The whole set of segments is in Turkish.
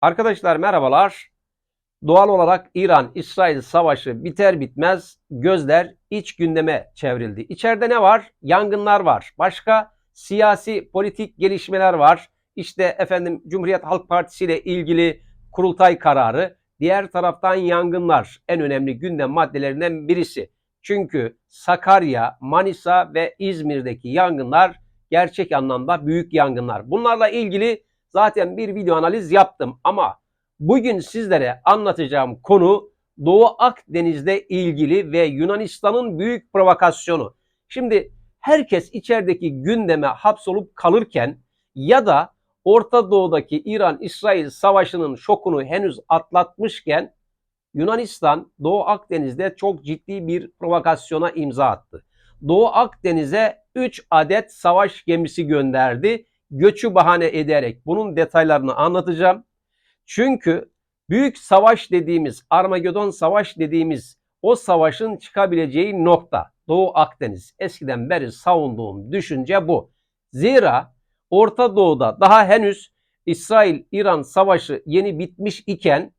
Arkadaşlar merhabalar. Doğal olarak İran-İsrail savaşı biter bitmez gözler iç gündeme çevrildi. İçeride ne var? Yangınlar var. Başka siyasi politik gelişmeler var. İşte efendim Cumhuriyet Halk Partisi ile ilgili kurultay kararı. Diğer taraftan yangınlar en önemli gündem maddelerinden birisi. Çünkü Sakarya, Manisa ve İzmir'deki yangınlar gerçek anlamda büyük yangınlar. Bunlarla ilgili zaten bir video analiz yaptım ama bugün sizlere anlatacağım konu Doğu Akdeniz'de ilgili ve Yunanistan'ın büyük provokasyonu. Şimdi herkes içerideki gündeme hapsolup kalırken ya da Orta Doğu'daki İran-İsrail savaşının şokunu henüz atlatmışken Yunanistan Doğu Akdeniz'de çok ciddi bir provokasyona imza attı. Doğu Akdeniz'e 3 adet savaş gemisi gönderdi. Göçü bahane ederek bunun detaylarını anlatacağım. Çünkü büyük savaş dediğimiz, Armagedon savaş dediğimiz o savaşın çıkabileceği nokta Doğu Akdeniz. Eskiden beri savunduğum düşünce bu. Zira Orta Doğu'da daha henüz İsrail-İran savaşı yeni bitmiş iken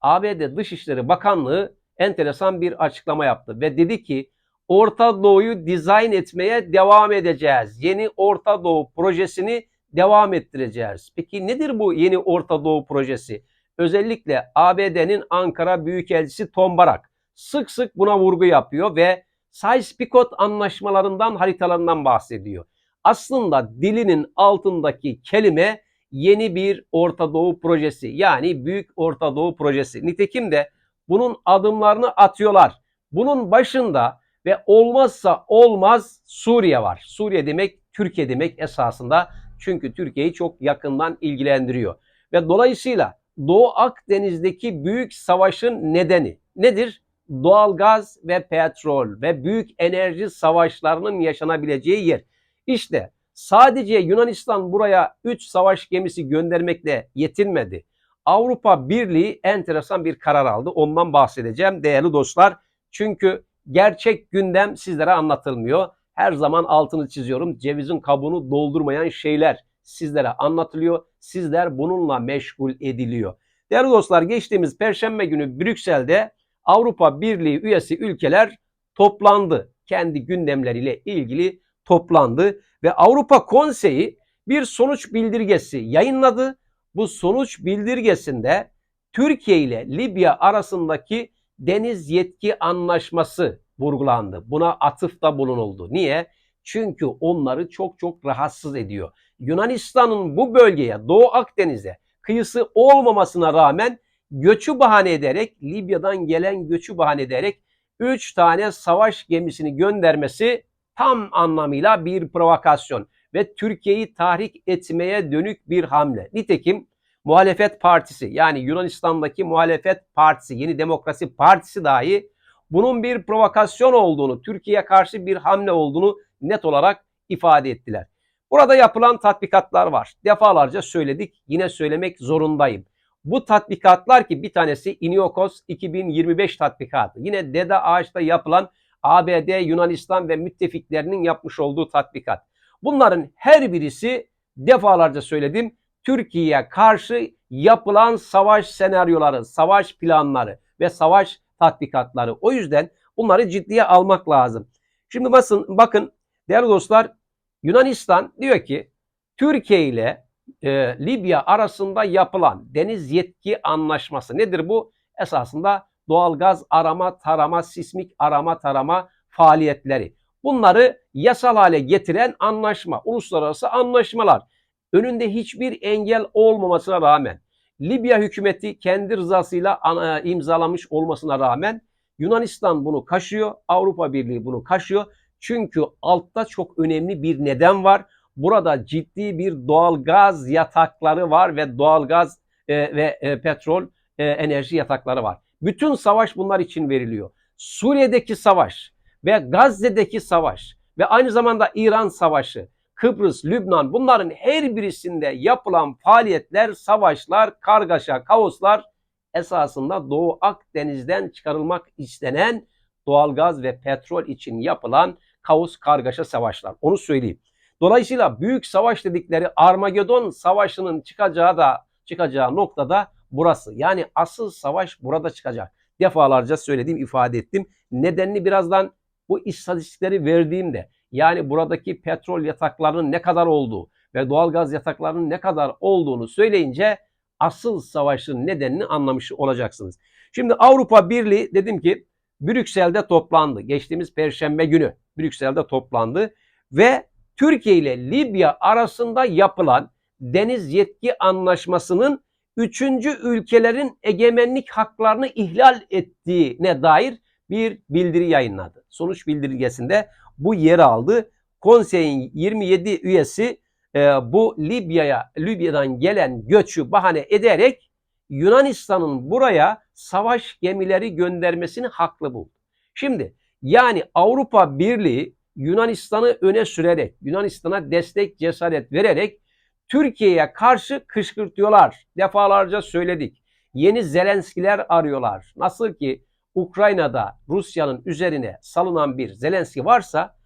ABD Dışişleri Bakanlığı enteresan bir açıklama yaptı ve dedi ki Orta Doğu'yu dizayn etmeye devam edeceğiz. Yeni Orta Doğu projesini devam ettireceğiz. Peki nedir bu yeni Orta Doğu projesi? Özellikle ABD'nin Ankara Büyükelçisi Tom Barak sık sık buna vurgu yapıyor ve Sykes-Picot anlaşmalarından haritalarından bahsediyor. Aslında dilinin altındaki kelime yeni bir Orta Doğu projesi yani Büyük Orta Doğu projesi. Nitekim de bunun adımlarını atıyorlar. Bunun başında ve olmazsa olmaz Suriye var. Suriye demek Türkiye demek esasında. Çünkü Türkiye'yi çok yakından ilgilendiriyor. Ve dolayısıyla Doğu Akdeniz'deki büyük savaşın nedeni nedir? Doğalgaz ve petrol ve büyük enerji savaşlarının yaşanabileceği yer. İşte sadece Yunanistan buraya 3 savaş gemisi göndermekle yetinmedi. Avrupa Birliği enteresan bir karar aldı. Ondan bahsedeceğim değerli dostlar. Çünkü gerçek gündem sizlere anlatılmıyor. Her zaman altını çiziyorum. Cevizin kabuğunu doldurmayan şeyler sizlere anlatılıyor. Sizler bununla meşgul ediliyor. Değerli dostlar geçtiğimiz Perşembe günü Brüksel'de Avrupa Birliği üyesi ülkeler toplandı. Kendi gündemleriyle ilgili toplandı ve Avrupa Konseyi bir sonuç bildirgesi yayınladı. Bu sonuç bildirgesinde Türkiye ile Libya arasındaki deniz yetki anlaşması vurgulandı. Buna atıfta bulunuldu. Niye? Çünkü onları çok çok rahatsız ediyor. Yunanistan'ın bu bölgeye, Doğu Akdeniz'e kıyısı olmamasına rağmen göçü bahane ederek, Libya'dan gelen göçü bahane ederek 3 tane savaş gemisini göndermesi tam anlamıyla bir provokasyon ve Türkiye'yi tahrik etmeye dönük bir hamle. Nitekim muhalefet partisi yani Yunanistan'daki muhalefet partisi, Yeni Demokrasi Partisi dahi bunun bir provokasyon olduğunu, Türkiye'ye karşı bir hamle olduğunu net olarak ifade ettiler. Burada yapılan tatbikatlar var. Defalarca söyledik, yine söylemek zorundayım. Bu tatbikatlar ki bir tanesi Iniokos 2025 tatbikatı. Yine Dede Ağaç'ta yapılan ABD, Yunanistan ve müttefiklerinin yapmış olduğu tatbikat. Bunların her birisi defalarca söyledim Türkiye'ye karşı yapılan savaş senaryoları, savaş planları ve savaş tatbikatları. O yüzden bunları ciddiye almak lazım. Şimdi basın, bakın değerli dostlar Yunanistan diyor ki Türkiye ile e, Libya arasında yapılan deniz yetki anlaşması nedir bu? Esasında doğalgaz arama, tarama, sismik arama, tarama faaliyetleri. Bunları yasal hale getiren anlaşma, uluslararası anlaşmalar. Önünde hiçbir engel olmamasına rağmen Libya hükümeti kendi rızasıyla e, imzalamış olmasına rağmen Yunanistan bunu kaşıyor, Avrupa Birliği bunu kaşıyor. Çünkü altta çok önemli bir neden var. Burada ciddi bir doğal gaz yatakları var ve doğal gaz e, ve e, petrol e, enerji yatakları var. Bütün savaş bunlar için veriliyor. Suriye'deki savaş ve Gazze'deki savaş ve aynı zamanda İran savaşı, Kıbrıs, Lübnan bunların her birisinde yapılan faaliyetler, savaşlar, kargaşa, kaoslar esasında Doğu Akdeniz'den çıkarılmak istenen doğalgaz ve petrol için yapılan kaos, kargaşa savaşlar. Onu söyleyeyim. Dolayısıyla büyük savaş dedikleri Armagedon savaşının çıkacağı da çıkacağı noktada burası. Yani asıl savaş burada çıkacak. Defalarca söylediğim, ifade ettim. Nedenini birazdan bu istatistikleri verdiğimde yani buradaki petrol yataklarının ne kadar olduğu ve doğalgaz yataklarının ne kadar olduğunu söyleyince asıl savaşın nedenini anlamış olacaksınız. Şimdi Avrupa Birliği dedim ki Brüksel'de toplandı. Geçtiğimiz perşembe günü Brüksel'de toplandı ve Türkiye ile Libya arasında yapılan deniz yetki anlaşmasının üçüncü ülkelerin egemenlik haklarını ihlal ettiğine dair bir bildiri yayınladı. Sonuç bildirgesinde bu yer aldı. Konseyin 27 üyesi e, bu Libya'ya Libya'dan gelen göçü bahane ederek Yunanistan'ın buraya savaş gemileri göndermesini haklı buldu. Şimdi yani Avrupa Birliği Yunanistan'ı öne sürerek, Yunanistan'a destek cesaret vererek Türkiye'ye karşı kışkırtıyorlar. Defalarca söyledik. Yeni Zelenskiler arıyorlar. Nasıl ki Ukrayna'da Rusya'nın üzerine salınan bir Zelenski varsa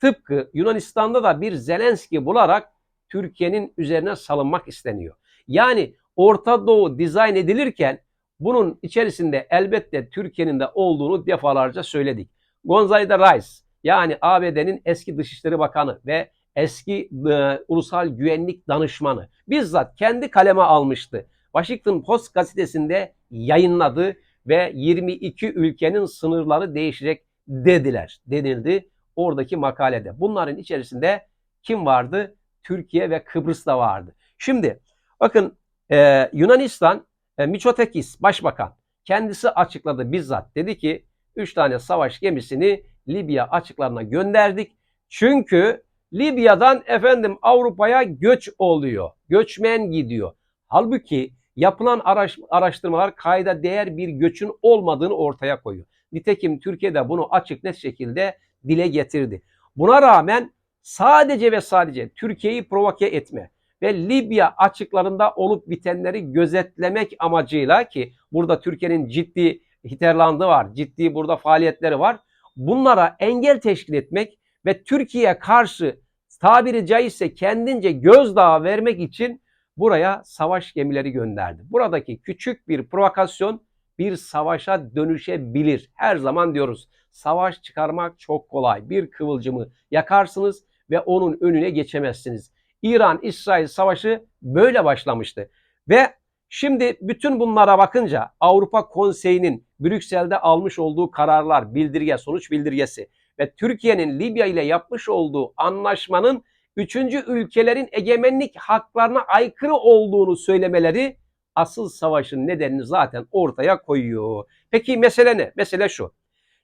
tıpkı Yunanistan'da da bir Zelenski bularak Türkiye'nin üzerine salınmak isteniyor. Yani Orta Doğu dizayn edilirken bunun içerisinde elbette Türkiye'nin de olduğunu defalarca söyledik. Gonzalo Rice yani ABD'nin eski Dışişleri Bakanı ve eski e, ulusal güvenlik danışmanı bizzat kendi kaleme almıştı. Washington Post gazetesinde yayınladı ve 22 ülkenin sınırları değişecek dediler, denildi oradaki makalede. Bunların içerisinde kim vardı? Türkiye ve Kıbrıs da vardı. Şimdi bakın e, Yunanistan e, Miçotakis Başbakan kendisi açıkladı bizzat. Dedi ki 3 tane savaş gemisini Libya açıklarına gönderdik. Çünkü Libya'dan efendim Avrupa'ya göç oluyor. Göçmen gidiyor. Halbuki yapılan araş, araştırmalar kayda değer bir göçün olmadığını ortaya koyuyor. Nitekim Türkiye'de bunu açık net şekilde dile getirdi. Buna rağmen sadece ve sadece Türkiye'yi provoke etme ve Libya açıklarında olup bitenleri gözetlemek amacıyla ki burada Türkiye'nin ciddi Hiterlandı var, ciddi burada faaliyetleri var. Bunlara engel teşkil etmek ve Türkiye'ye karşı tabiri caizse kendince gözdağı vermek için buraya savaş gemileri gönderdi. Buradaki küçük bir provokasyon bir savaşa dönüşebilir. Her zaman diyoruz savaş çıkarmak çok kolay. Bir kıvılcımı yakarsınız ve onun önüne geçemezsiniz. İran-İsrail savaşı böyle başlamıştı. Ve şimdi bütün bunlara bakınca Avrupa Konseyi'nin Brüksel'de almış olduğu kararlar, bildirge, sonuç bildirgesi ve Türkiye'nin Libya ile yapmış olduğu anlaşmanın üçüncü ülkelerin egemenlik haklarına aykırı olduğunu söylemeleri asıl savaşın nedenini zaten ortaya koyuyor. Peki mesele ne? Mesele şu.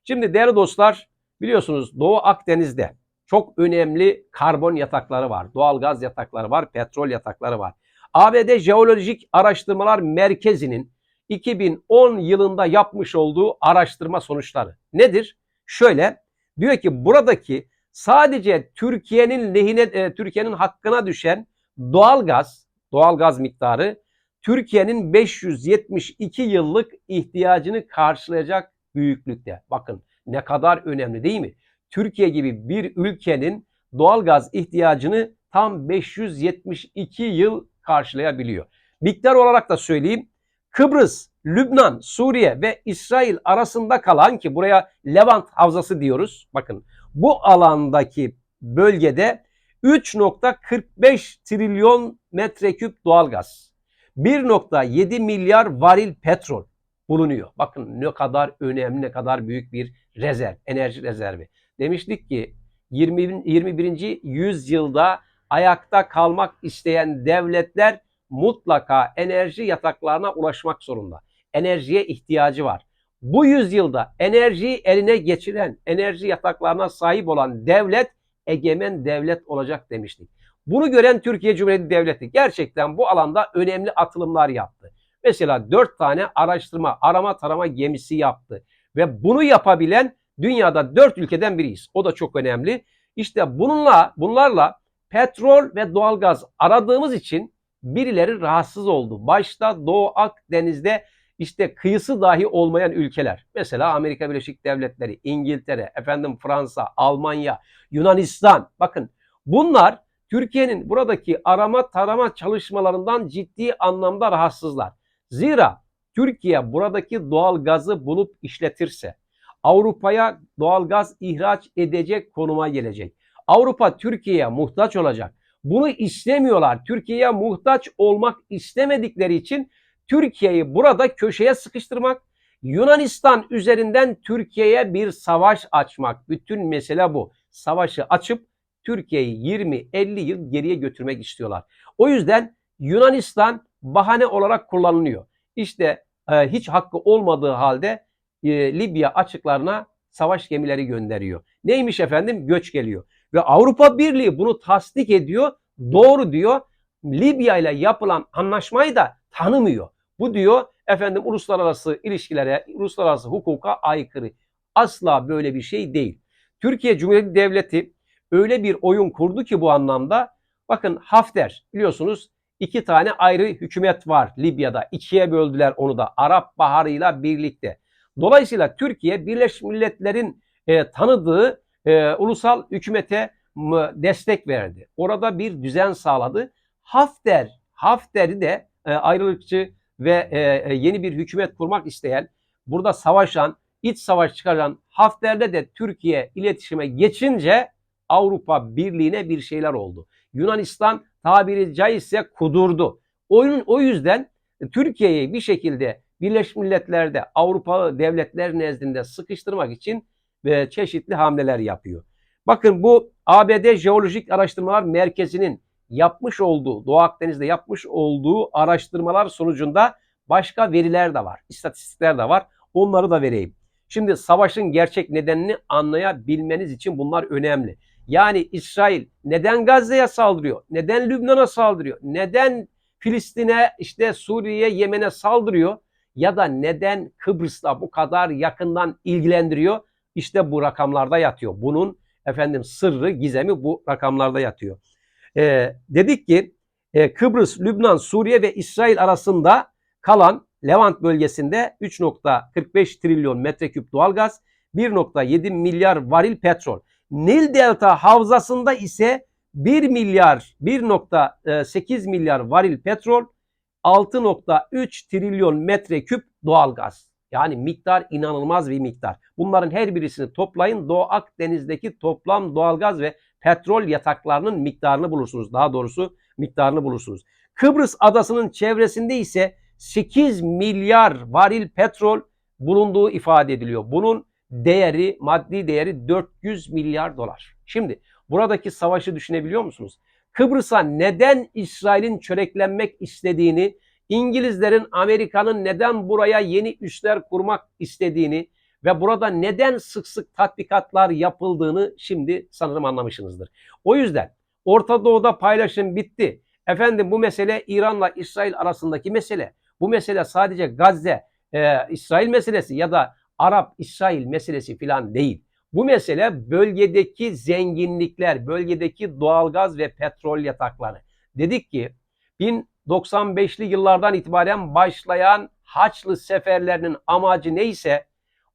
Şimdi değerli dostlar biliyorsunuz Doğu Akdeniz'de çok önemli karbon yatakları var. Doğal gaz yatakları var, petrol yatakları var. ABD Jeolojik Araştırmalar Merkezi'nin 2010 yılında yapmış olduğu araştırma sonuçları nedir? Şöyle diyor ki buradaki sadece Türkiye'nin lehine e, Türkiye'nin hakkına düşen doğal gaz, doğal gaz miktarı Türkiye'nin 572 yıllık ihtiyacını karşılayacak büyüklükte. Bakın ne kadar önemli değil mi? Türkiye gibi bir ülkenin doğal gaz ihtiyacını tam 572 yıl karşılayabiliyor. Miktar olarak da söyleyeyim. Kıbrıs, Lübnan, Suriye ve İsrail arasında kalan ki buraya Levant Havzası diyoruz. Bakın bu alandaki bölgede 3.45 trilyon metreküp doğalgaz, 1.7 milyar varil petrol bulunuyor. Bakın ne kadar önemli, ne kadar büyük bir rezerv, enerji rezervi. Demiştik ki 20, 21. yüzyılda ayakta kalmak isteyen devletler mutlaka enerji yataklarına ulaşmak zorunda. Enerjiye ihtiyacı var. Bu yüzyılda enerjiyi eline geçiren, enerji yataklarına sahip olan devlet egemen devlet olacak demiştik. Bunu gören Türkiye Cumhuriyeti Devleti gerçekten bu alanda önemli atılımlar yaptı. Mesela dört tane araştırma, arama tarama gemisi yaptı. Ve bunu yapabilen dünyada dört ülkeden biriyiz. O da çok önemli. İşte bununla, bunlarla petrol ve doğalgaz aradığımız için birileri rahatsız oldu. Başta Doğu Akdeniz'de işte kıyısı dahi olmayan ülkeler. Mesela Amerika Birleşik Devletleri, İngiltere, efendim Fransa, Almanya, Yunanistan. Bakın bunlar Türkiye'nin buradaki arama tarama çalışmalarından ciddi anlamda rahatsızlar. Zira Türkiye buradaki doğal gazı bulup işletirse Avrupa'ya doğal gaz ihraç edecek konuma gelecek. Avrupa Türkiye'ye muhtaç olacak. Bunu istemiyorlar. Türkiye'ye muhtaç olmak istemedikleri için Türkiye'yi burada köşeye sıkıştırmak, Yunanistan üzerinden Türkiye'ye bir savaş açmak. Bütün mesele bu. Savaşı açıp Türkiye'yi 20-50 yıl geriye götürmek istiyorlar. O yüzden Yunanistan bahane olarak kullanılıyor. İşte e, hiç hakkı olmadığı halde e, Libya açıklarına savaş gemileri gönderiyor. Neymiş efendim? Göç geliyor. Ve Avrupa Birliği bunu tasdik ediyor. Doğru diyor. Libya ile yapılan anlaşmayı da tanımıyor. Bu diyor efendim uluslararası ilişkilere, uluslararası hukuka aykırı. Asla böyle bir şey değil. Türkiye Cumhuriyeti Devleti öyle bir oyun kurdu ki bu anlamda bakın Hafter biliyorsunuz iki tane ayrı hükümet var Libya'da. İkiye böldüler onu da Arap Baharı'yla birlikte. Dolayısıyla Türkiye Birleşmiş Milletler'in e, tanıdığı e, ulusal hükümete destek verdi. Orada bir düzen sağladı. Hafter, Hafter'i de e, ayrılıkçı ve e, e, yeni bir hükümet kurmak isteyen, burada savaşan, iç savaş çıkaran Hafter'le de Türkiye iletişime geçince Avrupa Birliği'ne bir şeyler oldu. Yunanistan tabiri caizse kudurdu. Oyun, o yüzden Türkiye'yi bir şekilde Birleşmiş Milletler'de Avrupalı devletler nezdinde sıkıştırmak için e, çeşitli hamleler yapıyor. Bakın bu ABD Jeolojik Araştırmalar Merkezi'nin yapmış olduğu, Doğu Akdeniz'de yapmış olduğu araştırmalar sonucunda başka veriler de var, istatistikler de var. Onları da vereyim. Şimdi savaşın gerçek nedenini anlayabilmeniz için bunlar önemli. Yani İsrail neden Gazze'ye saldırıyor? Neden Lübnan'a saldırıyor? Neden Filistin'e, işte Suriye'ye, Yemen'e saldırıyor? Ya da neden Kıbrıs'la bu kadar yakından ilgilendiriyor? İşte bu rakamlarda yatıyor. Bunun efendim sırrı, gizemi bu rakamlarda yatıyor. Ee, dedik ki e, Kıbrıs, Lübnan, Suriye ve İsrail arasında kalan Levant bölgesinde 3.45 trilyon metreküp doğalgaz, 1.7 milyar varil petrol. Nil Delta havzasında ise 1 milyar 1.8 milyar varil petrol 6.3 trilyon metreküp doğalgaz. Yani miktar inanılmaz bir miktar. Bunların her birisini toplayın Doğu Akdeniz'deki toplam doğalgaz ve petrol yataklarının miktarını bulursunuz. Daha doğrusu miktarını bulursunuz. Kıbrıs adasının çevresinde ise 8 milyar varil petrol bulunduğu ifade ediliyor. Bunun değeri, maddi değeri 400 milyar dolar. Şimdi buradaki savaşı düşünebiliyor musunuz? Kıbrıs'a neden İsrail'in çöreklenmek istediğini, İngilizlerin, Amerika'nın neden buraya yeni üsler kurmak istediğini ve burada neden sık sık tatbikatlar yapıldığını şimdi sanırım anlamışsınızdır. O yüzden Orta Doğu'da paylaşım bitti. Efendim bu mesele İran'la İsrail arasındaki mesele. Bu mesele sadece Gazze, e, İsrail meselesi ya da Arap-İsrail meselesi falan değil. Bu mesele bölgedeki zenginlikler, bölgedeki doğalgaz ve petrol yatakları. Dedik ki 1095'li yıllardan itibaren başlayan Haçlı seferlerinin amacı neyse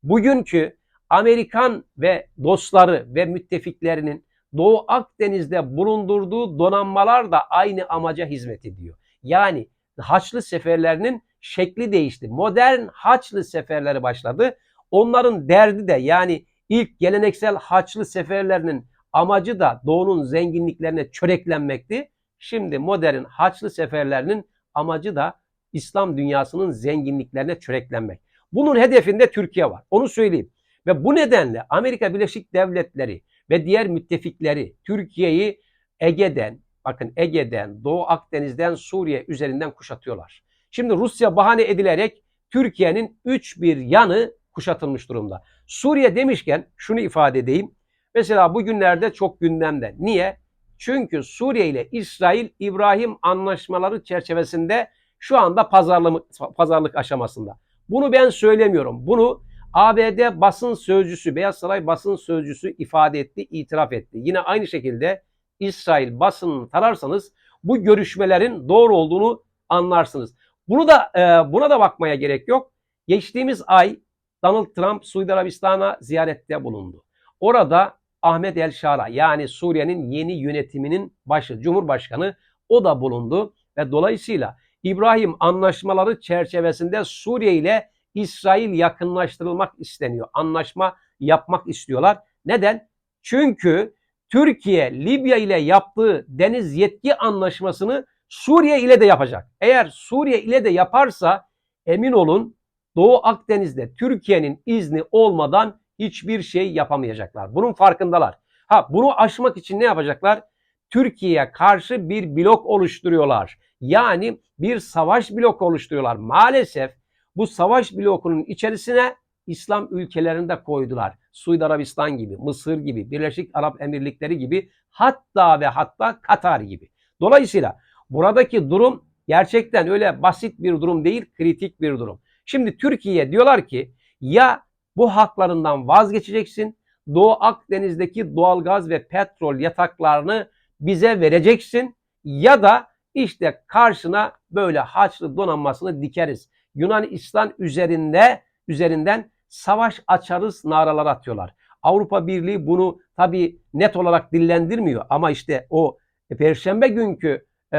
bugünkü Amerikan ve dostları ve müttefiklerinin Doğu Akdeniz'de bulundurduğu donanmalar da aynı amaca hizmet ediyor. Yani Haçlı seferlerinin şekli değişti. Modern Haçlı seferleri başladı. Onların derdi de yani ilk geleneksel Haçlı seferlerinin amacı da Doğu'nun zenginliklerine çöreklenmekti. Şimdi modern Haçlı seferlerinin amacı da İslam dünyasının zenginliklerine çöreklenmek. Bunun hedefinde Türkiye var. Onu söyleyeyim. Ve bu nedenle Amerika Birleşik Devletleri ve diğer müttefikleri Türkiye'yi Ege'den, bakın Ege'den, Doğu Akdeniz'den, Suriye üzerinden kuşatıyorlar. Şimdi Rusya bahane edilerek Türkiye'nin üç bir yanı kuşatılmış durumda. Suriye demişken şunu ifade edeyim. Mesela bugünlerde çok gündemde. Niye? Çünkü Suriye ile İsrail İbrahim anlaşmaları çerçevesinde şu anda pazarlık, pazarlık aşamasında. Bunu ben söylemiyorum. Bunu ABD basın sözcüsü, Beyaz Saray basın sözcüsü ifade etti, itiraf etti. Yine aynı şekilde İsrail basınını tararsanız bu görüşmelerin doğru olduğunu anlarsınız. Bunu da e, buna da bakmaya gerek yok. Geçtiğimiz ay Donald Trump Suudi Arabistan'a ziyarette bulundu. Orada Ahmet El Şara yani Suriye'nin yeni yönetiminin başı Cumhurbaşkanı o da bulundu ve dolayısıyla İbrahim anlaşmaları çerçevesinde Suriye ile İsrail yakınlaştırılmak isteniyor. Anlaşma yapmak istiyorlar. Neden? Çünkü Türkiye Libya ile yaptığı deniz yetki anlaşmasını Suriye ile de yapacak. Eğer Suriye ile de yaparsa emin olun Doğu Akdeniz'de Türkiye'nin izni olmadan hiçbir şey yapamayacaklar. Bunun farkındalar. Ha bunu aşmak için ne yapacaklar? Türkiye'ye karşı bir blok oluşturuyorlar. Yani bir savaş bloku oluşturuyorlar. Maalesef bu savaş blokunun içerisine İslam ülkelerini de koydular. Suudi Arabistan gibi, Mısır gibi, Birleşik Arap Emirlikleri gibi hatta ve hatta Katar gibi. Dolayısıyla buradaki durum gerçekten öyle basit bir durum değil, kritik bir durum. Şimdi Türkiye diyorlar ki ya bu haklarından vazgeçeceksin, Doğu Akdeniz'deki doğalgaz ve petrol yataklarını bize vereceksin ya da işte karşına böyle Haçlı donanmasını dikeriz. Yunanistan üzerinde üzerinden savaş açarız naralar atıyorlar. Avrupa Birliği bunu tabi net olarak dillendirmiyor ama işte o Perşembe günkü e,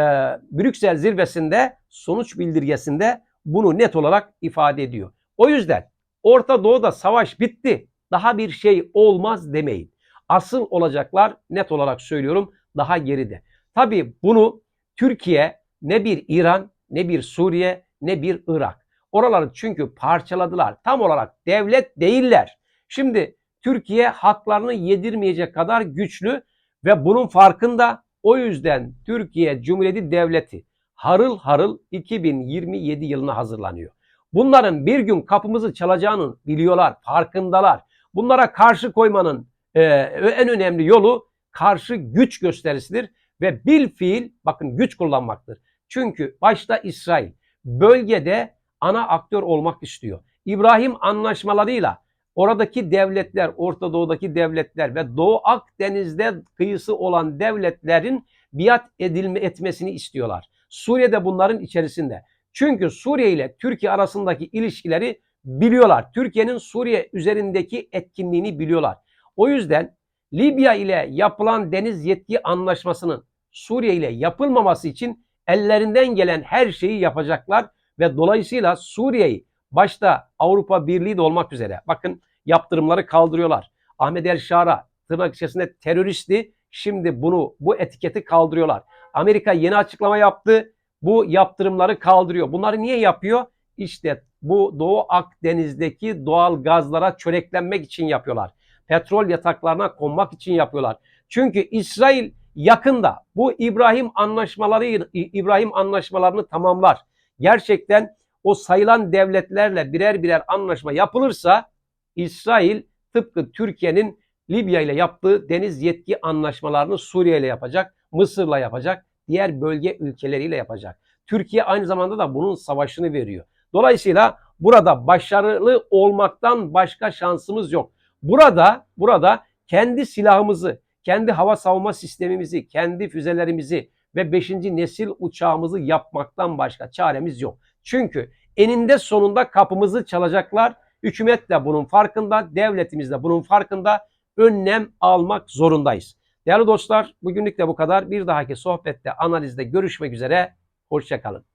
Brüksel zirvesinde sonuç bildirgesinde bunu net olarak ifade ediyor. O yüzden Orta Doğu'da savaş bitti. Daha bir şey olmaz demeyin. Asıl olacaklar net olarak söylüyorum daha geride. Tabi bunu Türkiye ne bir İran ne bir Suriye ne bir Irak. Oraları çünkü parçaladılar. Tam olarak devlet değiller. Şimdi Türkiye haklarını yedirmeyecek kadar güçlü ve bunun farkında. O yüzden Türkiye Cumhuriyeti Devleti harıl harıl 2027 yılına hazırlanıyor. Bunların bir gün kapımızı çalacağını biliyorlar, farkındalar. Bunlara karşı koymanın e, en önemli yolu karşı güç gösterisidir ve bil fiil bakın güç kullanmaktır. Çünkü başta İsrail bölgede ana aktör olmak istiyor. İbrahim anlaşmalarıyla oradaki devletler, Orta Doğu'daki devletler ve Doğu Akdeniz'de kıyısı olan devletlerin biat edilme etmesini istiyorlar. Suriye'de bunların içerisinde. Çünkü Suriye ile Türkiye arasındaki ilişkileri biliyorlar. Türkiye'nin Suriye üzerindeki etkinliğini biliyorlar. O yüzden Libya ile yapılan deniz yetki anlaşmasının Suriye ile yapılmaması için ellerinden gelen her şeyi yapacaklar ve dolayısıyla Suriye'yi başta Avrupa Birliği de olmak üzere bakın yaptırımları kaldırıyorlar. Ahmet El Şara tırnak içerisinde teröristi şimdi bunu bu etiketi kaldırıyorlar. Amerika yeni açıklama yaptı. Bu yaptırımları kaldırıyor. Bunları niye yapıyor? İşte bu Doğu Akdeniz'deki doğal gazlara çöreklenmek için yapıyorlar. Petrol yataklarına konmak için yapıyorlar. Çünkü İsrail yakında bu İbrahim anlaşmaları İbrahim anlaşmalarını tamamlar. Gerçekten o sayılan devletlerle birer birer anlaşma yapılırsa İsrail tıpkı Türkiye'nin Libya ile yaptığı deniz yetki anlaşmalarını Suriye ile yapacak, Mısır'la yapacak, diğer bölge ülkeleriyle yapacak. Türkiye aynı zamanda da bunun savaşını veriyor. Dolayısıyla burada başarılı olmaktan başka şansımız yok. Burada burada kendi silahımızı, kendi hava savunma sistemimizi, kendi füzelerimizi ve 5. nesil uçağımızı yapmaktan başka çaremiz yok. Çünkü eninde sonunda kapımızı çalacaklar. Hükümet de bunun farkında, devletimiz de bunun farkında. Önlem almak zorundayız. Değerli dostlar, bugünlük de bu kadar. Bir dahaki sohbette, analizde görüşmek üzere. Hoşçakalın.